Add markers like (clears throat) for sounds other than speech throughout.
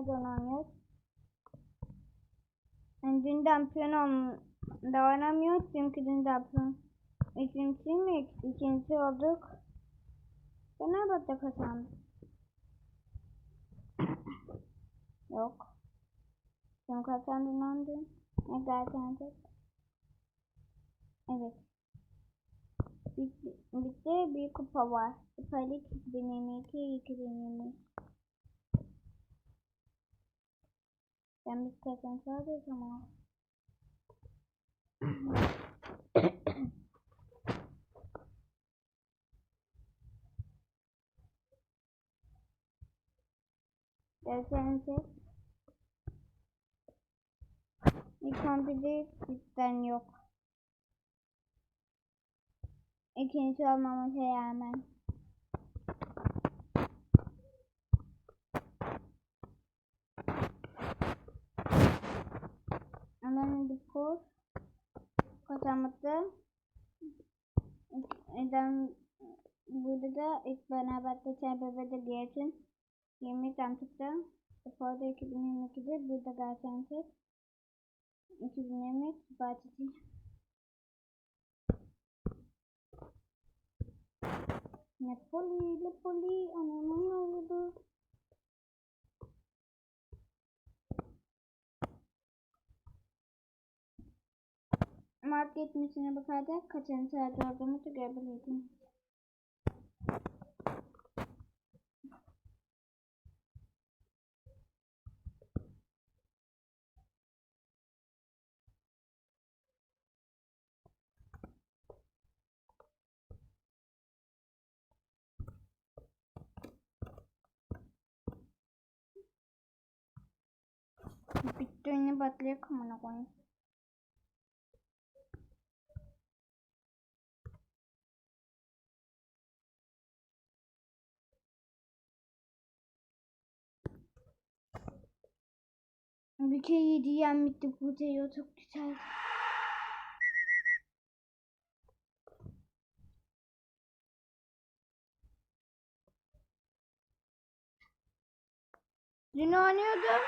nereden oynuyoruz? Yani dünden piyano da oynamıyoruz çünkü dünden piyano. Üçüncü mi? İkinci olduk. Fenerbahçe kazandı. (coughs) Yok. Kim kazandı lan dün? Ne kazandı? Evet. Bitti, bitti bir kupa var. Süper Lig 2022-2023. Ben biz kazanacağız ama. (coughs) Gelsenize. İlk 11'de bizden yok. İkinci olmamıza rağmen. Alanı bir kur. Kazanmadı. Neden burada da ilk beraber çemberde gelsin. 20 tane çıktı. Sporda 2022'de burada Gaziantep. 2020 Fatih. Napoli, Napoli, anamın oldu. Mart 70'ine bakarsak kaçıncı sırada olduğumuzu görebilirdim. Bitti oyunu batırıyor kamına koyayım. Bir kere yedi yenmişti bu diyor çok güzel. Dün oynuyordum.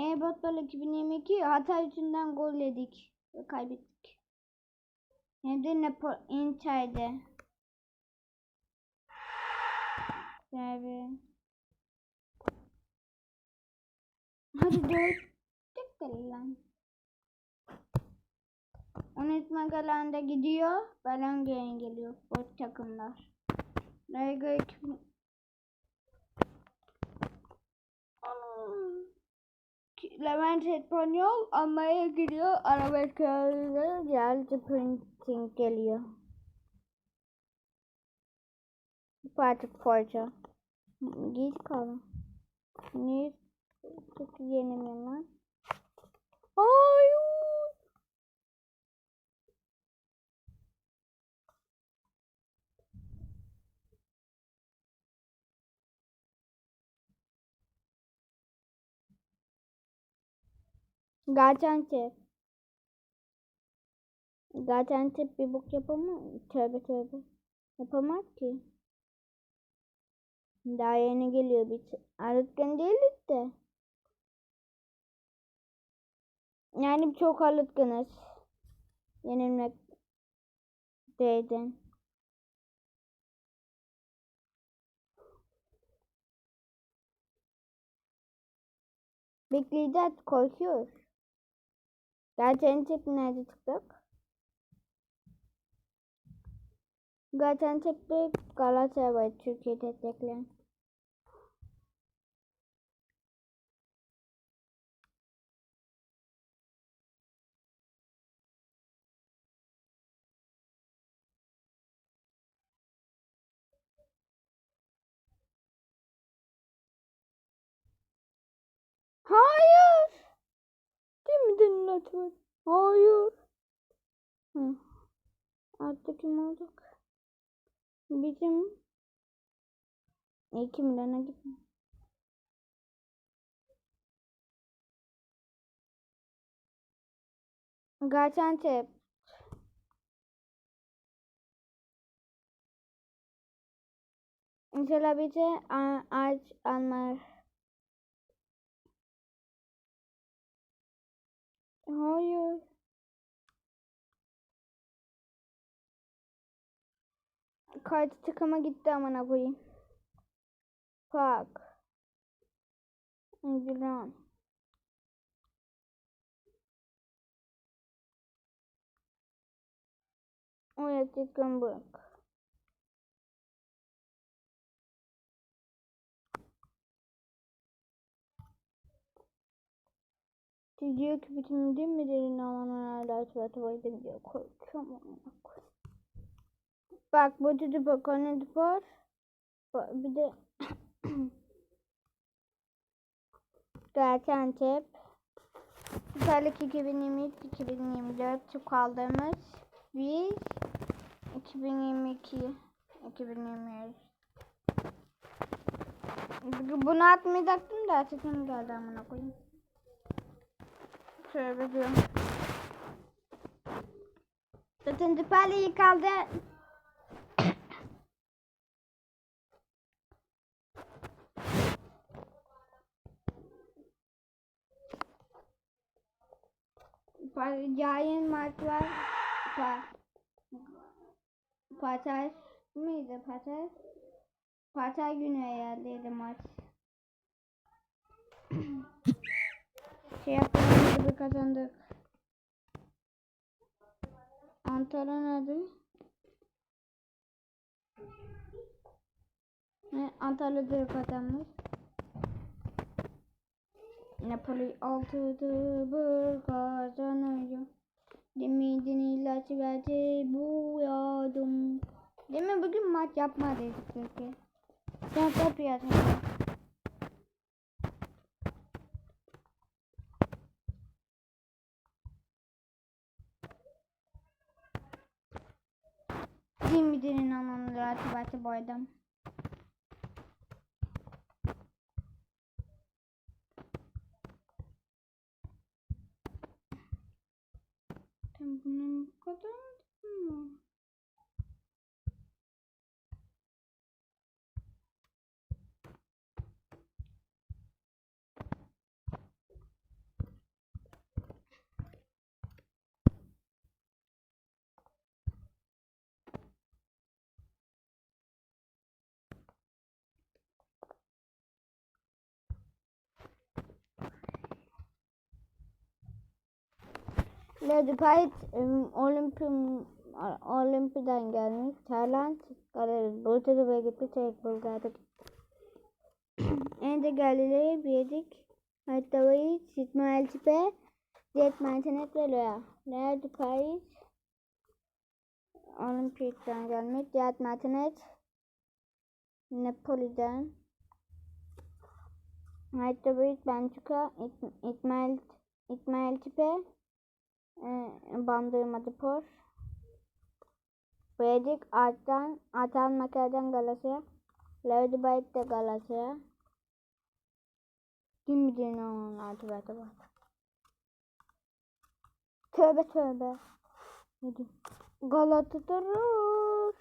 E-Botball 2022 hata yüzünden gol yedik ve kaybettik. Hem de Nepo Inter'de. Tabii. Hadi dört. Lan. Unutma gelen de gidiyor. Balon gelen geliyor. Bu takımlar. Lega 2000 Levent Espanyol almaya gidiyor. Arabeskaları geldi printing geliyor. Parti Forza. Git kalın. Niye çok yenemiyorum lan? Hayır. Gaziantep. Gaziantep bir bok yapamaz. Tövbe tövbe. Yapamaz ki. Daha yeni geliyor bir Arıtkan değiliz de. Yani çok alıtkınız. Yenilmek değden. Bekleyeceğiz korkuyor. Gaziantep nerede çıktık? Gaziantep'te Galatasaray Türkiye'de teklen. Dinletmek? Hayır. Hı. Artık kim olduk? Bizim iki milyona gitme. Gaziantep. İnşallah bize ağaç almaz. Hayır. Kayıt tıkama gitti amına koyayım. Fuck. İndiren. Oraya tıkım Diyor ki bütün değil mi derin alanlar hala baydım diyor. Korkuyorum koyayım. Bak bu dedi bak ne var. Bir de (coughs) Gaziantep Süperlik 2023-2024 kaldığımız biz 2022 2023 Bunu atmayacaktım da sesim geldi amına koyayım. Tövbe diyorum. Zaten Süperlik'i kaldı. Yayın maç var. Pa Pazar mıydı? Pazar. Pazar günü ayarlıydı maç. Şey yaptığımız gibi kazandık. Antalya adı? Ne? Antalya'da kazanmış. Napoli altıda bir kazanıyor. Demidin ilaç verdi bu yardım. Mi bugün maç yapmadıydık peki. Sen top yazın. Atibatı boydum. Sen bunun bu kadar mı? Lady Pied olimpim olimpiden gelmiş. Tayland galeri Bulgar'a gitti. Tek Bulgar'da (clears throat) Ende Galile'ye birdik. Hatta ve İsmail Tipe Jet Mantenet ve Loya. Lady Pied olimpiyattan gelmiş. Jet Mantenet Napoli'den Hatta ve Bençuka İsmail İsmail Tipe Bandırma Depor. Vedik Art'tan Atan Makar'dan Galasya Lady Bayt'te Galasya Kim bilir ne onun altı bete var Tövbe tövbe. Hadi Galata durur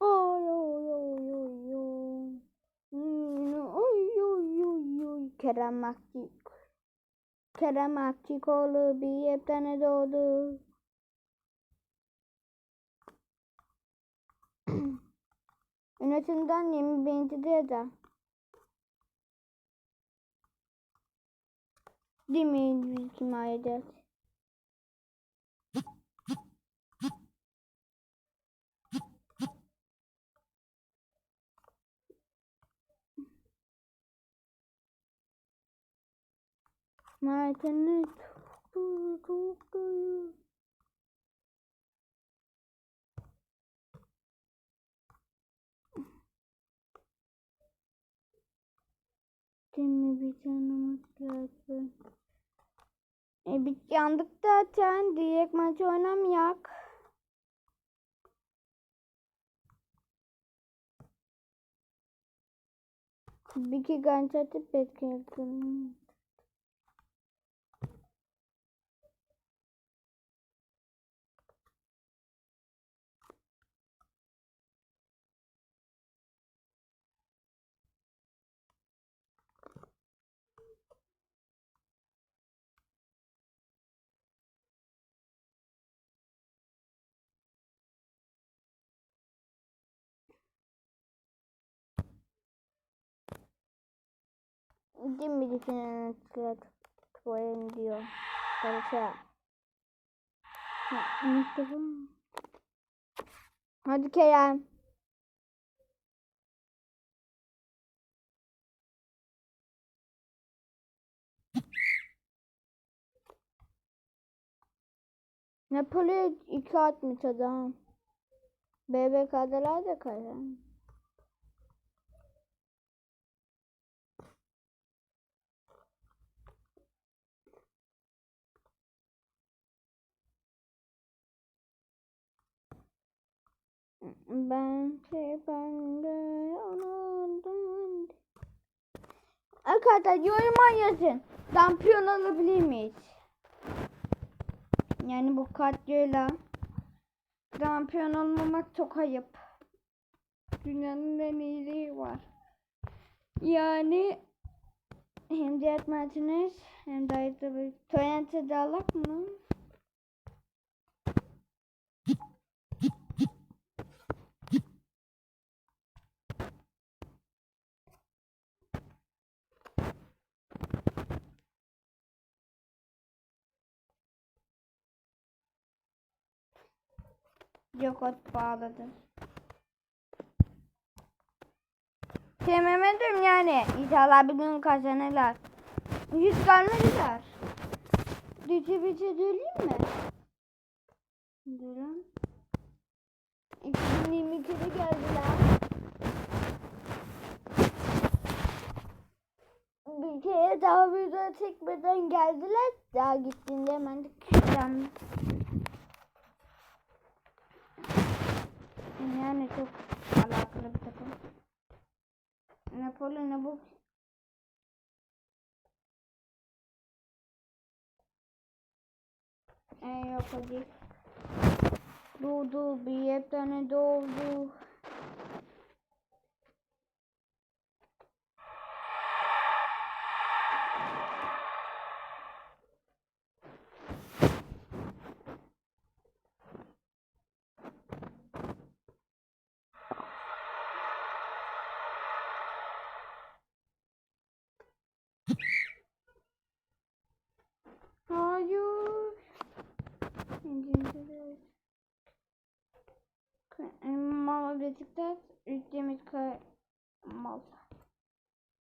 Oy oy oy oy oy Oy oy oy oy Kerem Akçık Kerem Akçıkoğlu bir heptene doğdu. (clears throat) Yönetimden 21. derece. Değil mi? Himayede. Martin'i çok çok Şimdi bir canımız geldi. E biz yandık zaten. Direkt maç oynamayak. Bir iki ganç atıp bekledim. Değil mi düşünen tuvalim diyor. Karışa. Ha, unuttum. Hadi Kerem. Napoli iki atmış adam. BBK'dalar da kazan. Ben şey ben de yanardım. Arkadaşlar yoruma yazın. Şampiyon alabilir miyiz? Yani bu kadroyla şampiyon olmamak çok ayıp. Dünyanın en iyiliği var. Yani hem Cihat Martinez hem de Torrent'e de alak mı? Yok ot bağladı. Sevemedim yani. İnşallah bir gün kazanırlar. Yüz gelmediler. Dici bici söyleyeyim mi? Durun. 2022'de geldiler. Bir kere daha video çekmeden geldiler. Daha gittiğinde hemen de küçüklendim. Yani çok alakalı bir takım. Napoli ne bu? Ee, yok hadi. Doğdu bir tane doğdu. Hayır. İncinciler. Mama Beşiktaş, Ülkemiz Kay Mal.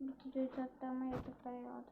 Bir türlü tatlama yatıkları vardı.